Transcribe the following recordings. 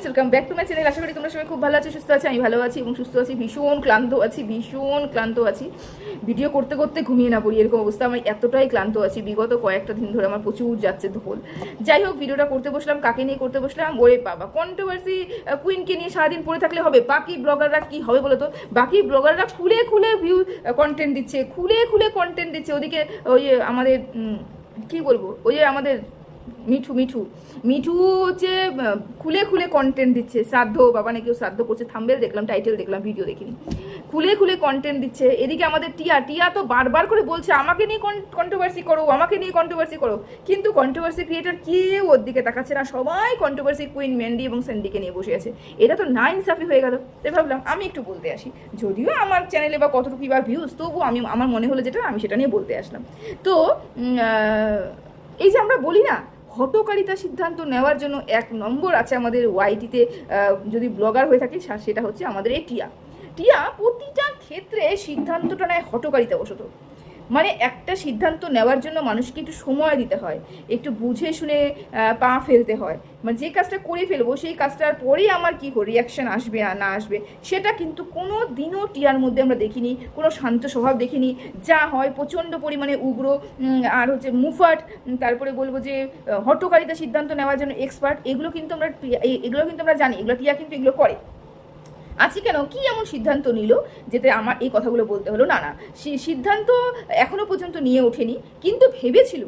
Friends welcome back to my channel আশা করি তোমরা সবাই খুব ভালো আছো, সুস্থ আছি, আমি ভালো আছি এবং সুস্থ আছি, ভীষণ ক্লান্ত আছি, ভীষণ ক্লান্ত আছি। ভিডিও করতে করতে ঘুমিয়ে না পড়ি, এরকম অবস্থা। আমি এতটাই ক্লান্ত আছি, বিগত কয়েকটা দিন ধরে আমার প্রচুর যাচ্ছে ধোল যাই হোক ভিডিওটা করতে বসলাম, কাকে নিয়ে করতে বসলাম? ওরে বাবা কন্ট্রোভার্সি কুইনকে নিয়ে সারাদিন পড়ে থাকলে হবে? বাকি ব্লগাররা কি হবে বলো তো বাকি ব্লগাররা খুলে খুলে ভিউ কন্টেন্ট দিচ্ছে, খুলে খুলে কন্টেন্ট দিচ্ছে। ওদিকে ওই, আমাদের কি বলব? ওই যে আমাদের মিঠু মিঠু। মিঠু হচ্ছে খুলে খুলে কন্টেন্ট দিচ্ছে। শ্রাদ্ধ, বাবা নাকি শ্রাদ্ধ করছে। থাম্বেল দেখলাম টাইটেল দেখলাম ভিডিও দেখিনি। খুলে খুলে কন্টেন্ট দিচ্ছে। এদিকে আমাদের টিয়া টিয়া তো বারবার করে বলছে, আমাকে নিয়ে কন্ট্রোভার্সি করো, আমাকে নিয়ে কন্ট্রোভার্সি করো। কিন্তু কন্ট্রোভার্সি ক্রিয়েটার কেউ ওর দিকে তাকাচ্ছে না। সবাই কন্ট্রোভার্সি কুইন মেন্ডি এবং স্যান্ডিকে নিয়ে বসে আছে। এটা তো না ইনসাফি হয়ে গেল। তাই ভাবলাম, আমি একটু বলতে আসি। যদিও আমার চ্যানেলে বা কতটুকু বা ভিউজ তবু আমি, আমার মনে হলো যেটা, আমি সেটা নিয়ে বলতে আসলাম। তো এই যে আমরা বলি না হটকারিতা সিদ্ধান্ত নেওয়ার জন্য এক নম্বর আছে আমাদের ওয়াইটিতে যদি ব্লগার হয়ে থাকে সেটা হচ্ছে আমাদের এই টিয়া। টিয়া প্রতিটা ক্ষেত্রে সিদ্ধান্তটা নেয় হটকারিতা বশত মানে একটা সিদ্ধান্ত নেওয়ার জন্য মানুষকে একটু সময় দিতে হয়, একটু বুঝে শুনে পা ফেলতে হয়। মানে যে কাজটা করে ফেলব, সেই কাজটার পরেই আমার কী রিয়াকশন আসবে না আসবে, সেটা কিন্তু কোনো দিনও টিয়ার মধ্যে আমরা দেখিনি, কোনো শান্ত স্বভাব দেখিনি। যা হয় প্রচণ্ড পরিমাণে উগ্র আর হচ্ছে মুফাট তারপরে বলব যে হটকারিতা সিদ্ধান্ত নেওয়ার জন্য এক্সপার্ট এগুলো কিন্তু আমরা এগুলো কিন্তু আমরা জানি, এগুলো টিয়া কিন্তু এগুলো করে। আজকে কেন? কি এমন সিদ্ধান্ত নিল যেতে আমার এই কথাগুলো বলতে হলো? না না, সে সিদ্ধান্ত এখনও পর্যন্ত নিয়ে ওঠেনি, কিন্তু ভেবেছিল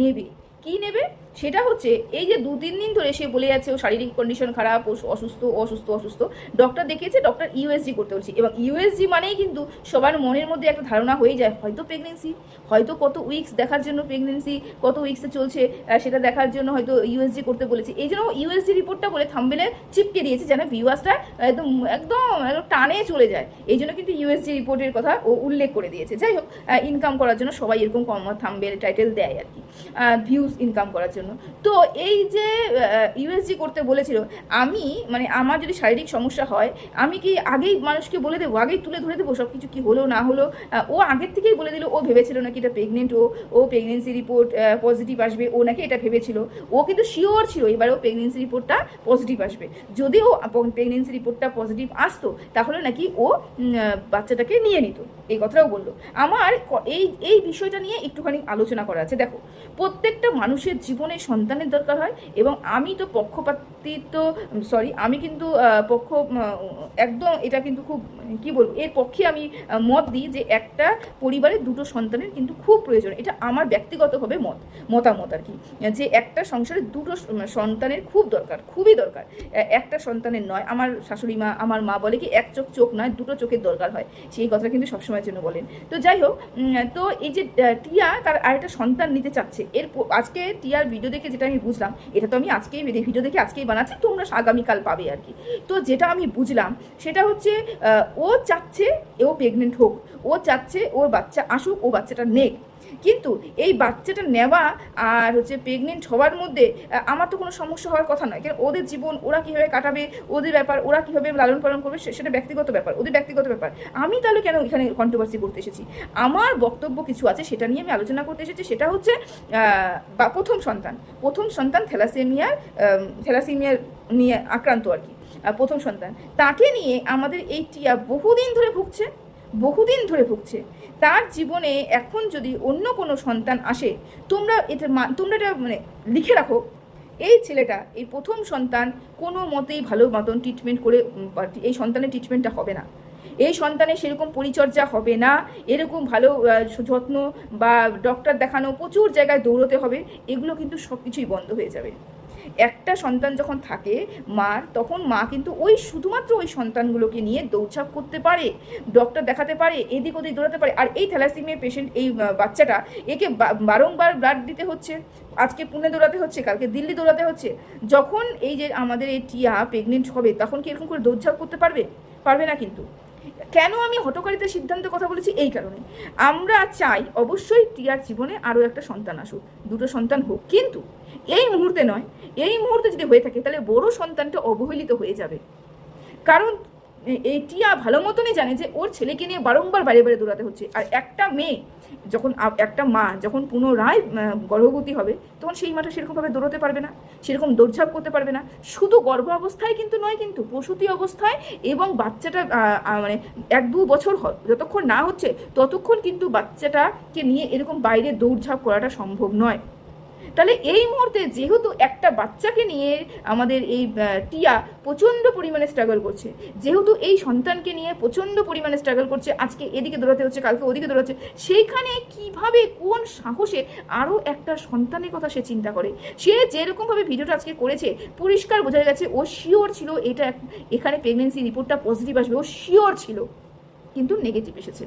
নেবে। কি নেবে? সেটা হচ্ছে এই যে দু তিন দিন ধরে সে বলে যাচ্ছে, ও শারীরিক কন্ডিশন খারাপ অসুস্থ অসুস্থ অসুস্থ। ডক্টর দেখিয়েছে ডক্টর ইউএসজি করতে বলছে। এবং ইউএসজি মানেই কিন্তু সবার মনের মধ্যে একটা ধারণা হয়ে যায়, হয়তো প্রেগনেন্সি হয়তো কত উইকস দেখার জন্য প্রেগনেন্সি কত উইকসে চলছে সেটা দেখার জন্য হয়তো ইউএসজি করতে বলেছে। এই জন্য ইউএসজি রিপোর্টটা বলে থাম্বেলে চিপকে দিয়েছে, যেন ভিউয়ার্সটা একদম একদম টানে চলে যায়। এই জন্য কিন্তু ইউএসজি রিপোর্টের কথা ও উল্লেখ করে দিয়েছে। যাই হোক ইনকাম করার জন্য সবাই এরকম কম থাম্বেল টাইটেল দেয় আর কি। ভিউজ ইনকাম করার জন্য। তো এই যে ইউএসজি করতে বলেছিল, আমি মানে আমার যদি শারীরিক সমস্যা হয়, আমি কি আগেই মানুষকে বলে দেবো, আগেই তুলে ধরে দেবো সব কিছু কি হলো, না হলো? ও আগের থেকেই বলে দিল, ও ভেবেছিল নাকি এটা প্রেগনেন্ট ও ও প্রেগনেন্সি রিপোর্ট পজিটিভ আসবে, ও নাকি এটা ভেবেছিল। ও কিন্তু শিওর ছিল, এবার ও প্রেগনেন্সি রিপোর্টটা পজিটিভ আসবে। যদি ও প্রেগনেন্সি রিপোর্টটা পজিটিভ আসতো, তাহলে নাকি ও বাচ্চাটাকে নিয়ে নিত। এই কথাটাও বলল। আমার এই এই বিষয়টা নিয়ে একটুখানি আলোচনা করা আছে। দেখো, প্রত্যেকটা মানুষের জীবনে সন্তানের দরকার হয় এবং আমি তো পক্ষপাতিত্ব সরি আমি কিন্তু পক্ষ একদম এটা কিন্তু খুব মানে কি বলব, এর পক্ষে আমি মত দিই যে একটা পরিবারে দুটো সন্তানের কিন্তু খুব প্রয়োজন। এটা আমার ব্যক্তিগতভাবে মত, মতামত আর কি। যে একটা সংসারে দুটো সন্তানের খুব দরকার, খুবই দরকার। একটা সন্তানের নয়, আমার শাশুড়ি মা, আমার মা বলে কি, এক চোখ চোখ নয়, দুটো চোখের দরকার হয়। সেই কথা কিন্তু সবসময়ের জন্য বলেন। তো যাই হোক তো এই যে টিয়া, তার আরেকটা সন্তান নিতে চাচ্ছে। এর আজকে টিয়ার ভিডিও দেখে যেটা আমি বুঝলাম, এটা তো আমি আজকেই ভিডিও দেখে আজকেই বানাচ্ছি, তোমরা আগামীকাল পাবে আর কি। তো যেটা আমি বুঝলাম, সেটা হচ্ছে ও চাচ্ছে ও প্রেগনেন্ট হোক, ও চাচ্ছে ওর বাচ্চা আসুক, ও বাচ্চাটা নেক। কিন্তু এই বাচ্চাটা নেওয়া আর হচ্ছে প্রেগনেন্ট হওয়ার মধ্যে আমার তো কোনো সমস্যা হওয়ার কথা নয়। কেন ওদের জীবন ওরা কীভাবে কাটাবে, ওদের ব্যাপার, ওরা কীভাবে লালন পালন করবে সেটা ব্যক্তিগত ব্যাপার, ওদের ব্যক্তিগত ব্যাপার। আমি তাহলে কেন এখানে কন্ট্রোভার্সি করতে এসেছি? আমার বক্তব্য কিছু আছে, সেটা নিয়ে আমি আলোচনা করতে এসেছি। সেটা হচ্ছে বা প্রথম সন্তান প্রথম সন্তান থ্যালাসেমিয়ার থ্যালাসেমিয়ার নিয়ে আক্রান্ত আর কি। প্রথম সন্তান। তাকে নিয়ে আমাদের এই টিয়া বহুদিন ধরে ভুগছে। বহুদিন ধরে ভুগছে। তার জীবনে এখন যদি অন্য কোনো সন্তান আসে, তোমরা এটা তোমরা এটা মানে লিখে রাখো, এই ছেলেটা, এই প্রথম সন্তান কোনো মতেই ভালো মতন ট্রিটমেন্ট করে এই সন্তানের ট্রিটমেন্টটা হবে না। এই সন্তানের সেরকম পরিচর্যা হবে না, এরকম ভালো যত্ন বা ডক্টর দেখানো প্রচুর জায়গায় দৌড়তে হবে, এগুলো কিন্তু সব কিছুই বন্ধ হয়ে যাবে। একটা সন্তান যখন থাকে মার, তখন মা কিন্তু ওই শুধুমাত্র ওই সন্তানগুলোকে নিয়ে দৌড়ঝাঁপ করতে পারে ডক্টর দেখাতে পারে, এদিক ওদিক দৌড়াতে পারে। আর এই থ্যালাসিমিয়া পেশেন্ট এই বাচ্চাটা, একে বারংবার ব্লাড দিতে হচ্ছে। আজকে পুনে দৌড়াতে হচ্ছে, কালকে দিল্লি দৌড়াতে হচ্ছে। যখন এই যে আমাদের এই টিয়া প্রেগনেন্ট হবে, তখন কি এরকম করে দৌড়ঝাঁপ করতে পারবে? পারবে না কিন্তু। কেন আমি হটকারিতার সিদ্ধান্তের কথা বলেছি? এই কারণে। আমরা চাই অবশ্যই টিয়ার জীবনে আরও একটা সন্তান আসুক, দুটো সন্তান হোক। কিন্তু এই মুহূর্তে নয়, এই মুহূর্তে যদি হয়ে থাকে, তাহলে বড় সন্তানটা অবহেলিত হয়ে যাবে। কারণ এই টিয়া ভালো মতনই জানে যে ওর ছেলেকে নিয়ে বারংবার বাইরে বাইরে দৌড়াতে হচ্ছে। আর একটা মেয়ে যখন একটা মা যখন পুনরায় গর্ভবতী হবে, তখন সেই মাঠে সেরকমভাবে দৌড়াতে পারবে না, সেরকম দৌড়ঝাঁপ করতে পারবে না। শুধু গর্ভ অবস্থায় কিন্তু নয় কিন্তু প্রসূতি অবস্থায় এবং বাচ্চাটা মানে এক দু বছর যতক্ষণ না হচ্ছে, ততক্ষণ কিন্তু বাচ্চাটাকে নিয়ে এরকম বাইরে দৌড়ঝাঁপ করাটা সম্ভব নয়। তাহলে এই মুহূর্তে যেহেতু একটা বাচ্চাকে নিয়ে আমাদের এই টিয়া প্রচণ্ড পরিমাণে স্ট্রাগল করছে, যেহেতু এই সন্তানকে নিয়ে প্রচণ্ড পরিমাণে স্ট্রাগল করছে, আজকে এদিকে দৌড়াতে হচ্ছে, কালকে ওদিকে দৌড়াচ্ছে, সেইখানে কীভাবে, কোন সাহসে আরও একটা সন্তানের কথা সে চিন্তা করে? সে যেরকমভাবে ভিডিওটা আজকে করেছে, পরিষ্কার বোঝা গেছে, ও শিওর ছিল এটা এখানে প্রেগনেন্সি রিপোর্টটা পজিটিভ আসবে, ও শিওর ছিল, কিন্তু নেগেটিভ এসেছে।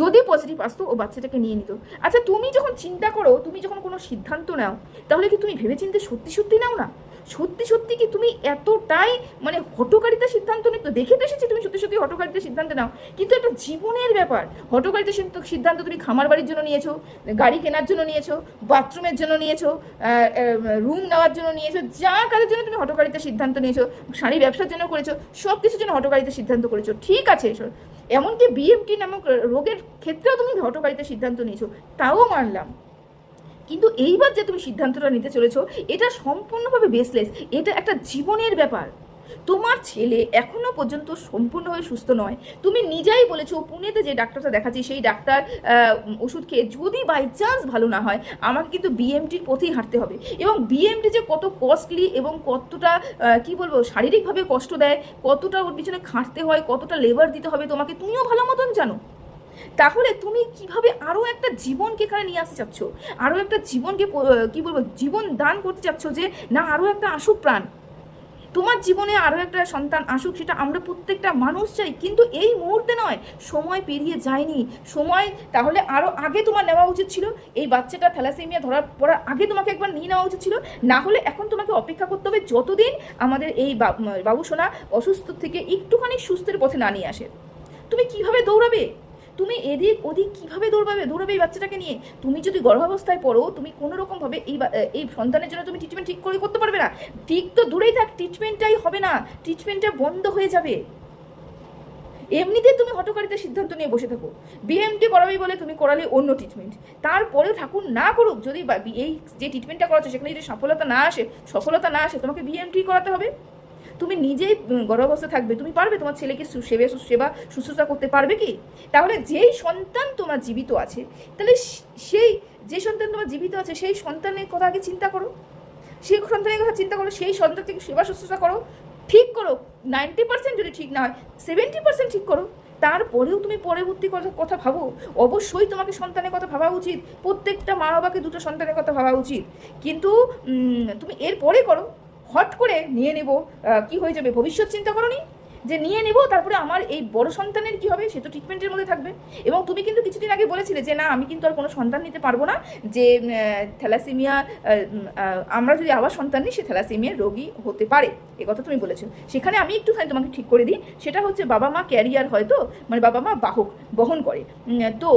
যদি পজিটিভ আসতো, ও বাচ্চাটাকে নিয়ে নিত। আচ্ছা তুমি যখন চিন্তা করো, তুমি যখন কোনো সিদ্ধান্ত নাও, তাহলে কি তুমি ভেবেচিন্তে সত্যি সত্যি নাও না? সত্যি সত্যি কি তুমি এতটাই মানে হটকারিতা সিদ্ধান্ত নিতে, দেখে তো এসেছি তুমি সত্যি সত্যি হটকারিতা সিদ্ধান্ত নাও। কিন্তু একটা জীবনের ব্যাপার, হটকারিতা সিদ্ধ- সিদ্ধান্ত তুমি খামার বাড়ির জন্য নিয়েছো, গাড়ি কেনার জন্য নিয়েছো, বাথরুমের জন্য নিয়েছো রুম নেওয়ার জন্য নিয়েছো, যা কাজের জন্য তুমি হটকারিতা সিদ্ধান্ত নিয়েছো, শাড়ি ব্যবসার জন্য করেছ, সব কিছুর জন্য হটকারিতা সিদ্ধান্ত করেছ। ঠিক আছে এমনকি বিএমটি নামক রোগের ক্ষেত্রেও তুমি হটকারিতা সিদ্ধান্ত নিয়েছো, তাও মানলাম। কিন্তু এইবার যে তুমি সিদ্ধান্তটা নিতে চলেছ, এটা সম্পূর্ণভাবে বেসলেস এটা একটা জীবনের ব্যাপার। তোমার ছেলে এখনও পর্যন্ত সম্পূর্ণভাবে সুস্থ নয়। তুমি নিজেই বলেছ, পুনেতে যে ডাক্তারটা দেখাচ্ছি, সেই ডাক্তার ওষুধ খেয়ে যদি বাই চান্স ভালো না হয়, আমাকে কিন্তু বিএমটির পথেই হাঁটতে হবে। এবং বিএমটি যে কত কস্টলি এবং কতটা কি বলব, শারীরিকভাবে কষ্ট দেয়, কতটা ওর পিছনে খাটতে হয়, কতটা লেবার দিতে হবে, তোমাকে তুমিও ভালো মতন জানো। তাহলে তুমি কীভাবে আরও একটা জীবনকে এখানে নিয়ে আসতে চাচ্ছ? আরও একটা জীবনকে কি বলব, জীবন দান করতে চাচ্ছ যে, না আরও একটা আসুক প্রাণ। তোমার জীবনে আরও একটা সন্তান আসুক, সেটা আমরা প্রত্যেকটা মানুষ চাই, কিন্তু এই মুহূর্তে নয়, সময় পেরিয়ে যায়নি। সময় তাহলে আরও আগে তোমার নেওয়া উচিত ছিল, এই বাচ্চাটা থ্যালাসেমিয়া ধরার পড়ার আগে তোমাকে একবার নিয়ে নেওয়া উচিত ছিল। না হলে এখন তোমাকে অপেক্ষা করতে হবে যতদিন আমাদের এই বাবু সোনা অসুস্থ থেকে একটুখানি সুস্থের পথে না নিয়ে আসে। তুমি কীভাবে দৌড়াবে? তুমি এদিক ওদিক কীভাবে দৌড়াবে? দৌড়াবে এই বাচ্চাটাকে নিয়ে। তুমি যদি গর্ভাবস্থায় পড়ো, তুমি কোনো রকমভাবে এই এই সন্তানের জন্য তুমি ট্রিটমেন্ট ঠিক করে করতে পারবে না। ঠিক তো দূরেই থাক ট্রিটমেন্টটাই হবে না। ট্রিটমেন্টটা বন্ধ হয়ে যাবে। এমনিতে তুমি হটকারিতা সিদ্ধান্ত নিয়ে বসে থাকো। বিএমটি করাবি বলে তুমি করালে অন্য ট্রিটমেন্ট তারপরেও ঠাকুর না করুক, যদি এই যে ট্রিটমেন্টটা করাচ্ছ, সেখানে যদি সফলতা না আসে, সফলতা না আসে, তোমাকে বিএমটি করাতে হবে। তুমি নিজেই গর্ভাবস্থা থাকবে, তুমি পারবে তোমার ছেলেকে সেবা সেবা শুশ্রূষা করতে পারবে কি? তাহলে যেই সন্তান তোমার জীবিত আছে, তাহলে সেই, যে সন্তান তোমার জীবিত আছে, সেই সন্তানের কথা আগে চিন্তা করো। সেই সন্তানের কথা চিন্তা করো সেই সন্তান থেকে সেবা, শুশ্রূষা করো। ঠিক করো নাইনটি পার্সেন্ট যদি ঠিক না হয় সেভেন্টি পার্সেন্ট ঠিক করো। তারপরেও তুমি পরবর্তী কথা ভাবো। অবশ্যই তোমাকে সন্তানের কথা ভাবা উচিত। প্রত্যেকটা মা বাবাকে দুটো সন্তানের কথা ভাবা উচিত। কিন্তু তুমি এরপরে করো। হট করে নিয়ে নেব কি হয়ে যাবে? ভবিষ্যৎ চিন্তা করো নি যে নিয়ে নেব, তারপরে আমার এই বড় সন্তানের কি হবে, সে তো ট্রিটমেন্টের মধ্যে থাকবে। এবং তুমি কিন্তু কিছুদিন আগে বলেছিলে যে, না, আমি কিন্তু আর কোনো সন্তান নিতে পারব না। যে থ্যালাসেমিয়া আমরা যদি আবার সন্তান নিই, সে থ্যালাসেমিয়ার রোগী হতে পারে। এ কথা তুমি বলেছ। সেখানে আমি একটুখানি তোমাকে ঠিক করে দিই। সেটা হচ্ছে বাবা মা ক্যারিয়ার হয়তো মানে বাবা মা বাহক, বহন করে। তো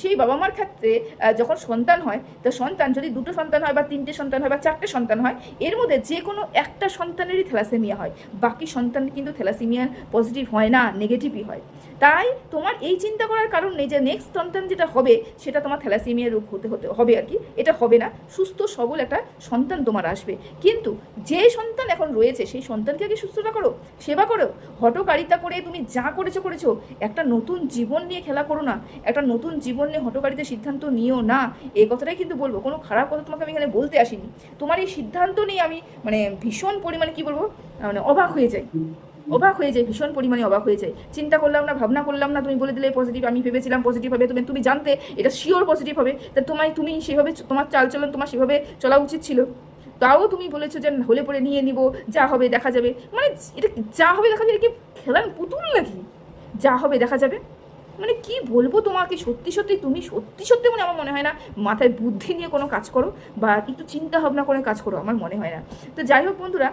সেই বাবা মার ক্ষেত্রে যখন সন্তান হয়, তো সন্তান যদি দুটো সন্তান হয় বা তিনটে সন্তান হয় বা চারটে সন্তান হয়, এর মধ্যে যে কোনো একটা সন্তানেরই থ্যালাসেমিয়া হয়। বাকি সন্তান কিন্তু থ্যালাসেমিয়া পজিটিভ হয় না নেগেটিভই হয়। তাই তোমার এই চিন্তা করার কারণ নেই যে নেক্সট সন্তান যেটা হবে, সেটা তোমার থ্যালাসেমিয়া রোগ হতে হতে হবে আর কি। এটা হবে না। সুস্থ, সবল একটা সন্তান তোমার আসবে। কিন্তু যে সন্তান এখন রয়েছে, সেই সন্তানকে আগে সুস্থতা করো, সেবা করো। হটকারিতা করে তুমি যা করেছ করেছ। একটা নতুন জীবন নিয়ে খেলা করো না। একটা নতুন জীবন নিয়ে হটকারিতে সিদ্ধান্ত নিও না। এই কথাটাই কিন্তু বলব। কোনো খারাপ কথা তোমাকে আমি এখানে বলতে আসিনি। তোমার এই সিদ্ধান্ত নিয়ে আমি মানে ভীষণ পরিমাণে কি বলব? মানে অবাক হয়ে যাই। অবাক হয়ে যায় ভীষণ পরিমাণে অবাক হয়ে যায় চিন্তা করলাম না, ভাবনা করলাম না, তুমি বলে দিলে পজিটিভ আমি ভেবেছিলাম পজিটিভ হবে, তুমি তুমি জানতে, এটা শিওর পজিটিভ হবে। তা তোমায়, তুমি সেভাবে, তোমার চালচলন তোমার সেভাবে চলা উচিত ছিল। তাও তুমি বলেছ যে হলে পরে নিয়ে নিব, যা হবে দেখা যাবে। মানে এটা যা হবে দেখা যাবে কি খেলার পুতুল নাকি? যা হবে দেখা যাবে। মানে কি বলব তোমাকে? সত্যি সত্যি তুমি সত্যি সত্যি মানে আমার মনে হয় না মাথায় বুদ্ধি নিয়ে কোনো কাজ করো বা একটু চিন্তা ভাবনা করে কাজ করো, আমার মনে হয় না। তো যাই হোক বন্ধুরা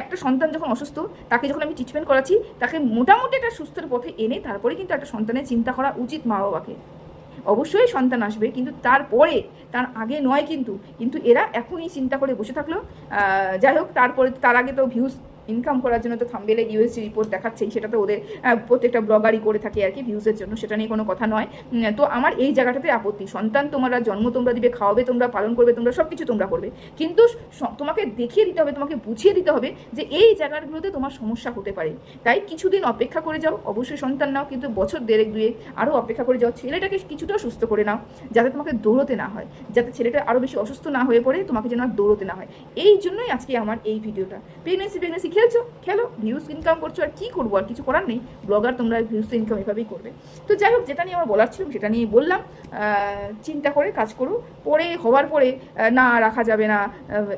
একটা সন্তান যখন অসুস্থ, তাকে যখন আমি ট্রিটমেন্ট করাচ্ছি, তাকে মোটামুটি একটা সুস্থের পথে এনে তারপরে কিন্তু একটা সন্তানের চিন্তা করা উচিত মা বাবাকে অবশ্যই সন্তান আসবে, কিন্তু তারপরে, তার আগে নয় কিন্তু কিন্তু এরা এখনই চিন্তা করে বসে থাকল। যাই হোক, তারপরে, তার আগে তো ভিউজ ইনকাম করার জন্য তো থাম্বেলে ইউএসসি রিপোর্ট দেখাচ্ছেই সেটা তো ওদের প্রত্যেকটা ব্লগারই করে থাকে আর কি ভিউজের জন্য, সেটা নিয়ে কোনো কথা নয়। তো আমার এই জায়গাটাতে আপত্তি। সন্তান তোমরা, জন্ম তোমরা দিবে, খাওয়াবে তোমরা, পালন করবে তোমরা সব কিছু তোমরা করবে। কিন্তু তোমাকে দেখিয়ে দিতে হবে, তোমাকে বুঝিয়ে দিতে হবে যে এই জায়গাগুলোতে তোমার সমস্যা হতে পারে। তাই কিছুদিন অপেক্ষা করে যাও, অবশ্যই সন্তান নাও, কিন্তু বছর দেড়েক দুয়ে আরও অপেক্ষা করে যাও, ছেলেটাকে কিছুটা সুস্থ করে নাও, যাতে তোমাকে দৌড়তে না হয়, যাতে ছেলেটা আরও বেশি অসুস্থ না হয়ে পড়ে, তোমাকে যেন আর দৌড়তে না হয়। এই জন্যই আজকে আমার এই ভিডিওটা। প্রেগনেন্সি প্রেগনেন্সি খেলছো? খেলো ভিউজ ইনকাম করছ, আর কী করব? আর কিছু করার নেই। ব্লগার তোমরা ভিউজ ইনকাম এভাবেই করবে। তো যাই হোক, যেটা নিয়ে আমার বলার ছিল, সেটা নিয়ে বললাম। চিন্তা করে কাজ করো। পরে, হওয়ার পরে না, রাখা যাবে না।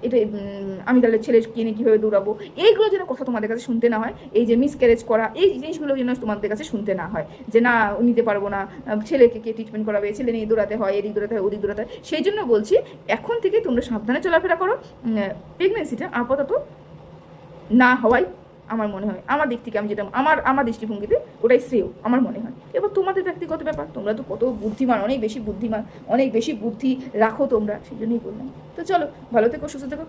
এটা আমি তাহলে ছেলে কিনে কীভাবে দৌড়াবো? এইগুলো যেন কথা তোমাদের কাছে শুনতে না হয়। এই যে মিসক্যারেজ করা, এই জিনিসগুলো যেন তোমাদের কাছে শুনতে না হয়। যে না, নিতে পারব না। ছেলেকে কে ট্রিটমেন্ট করাবে? ছেলে নিয়ে দৌড়াতে হয়, এদিক দৌড়াতে হয়, ওদিক দৌড়াতে হয়। সেই জন্য বলছি, এখন থেকে তোমরা সাবধানে চলাফেরা করো। প্রেগনেন্সিটা আপাতত না হওয়াই আমার মনে হয়। আমার দিক থেকে আমি যেটা আমার আমার দৃষ্টিভঙ্গিতে ওটাই শ্রেয়, আমার মনে হয়। এবার তোমাদের ব্যক্তিগত ব্যাপার, তোমরা তো কত বুদ্ধিমান, অনেক বেশি বুদ্ধিমান, অনেক বেশি বুদ্ধি রাখো তোমরা, সেই জন্যই বললাম। তো চলো, ভালো থেকো, সুস্থ থেকো।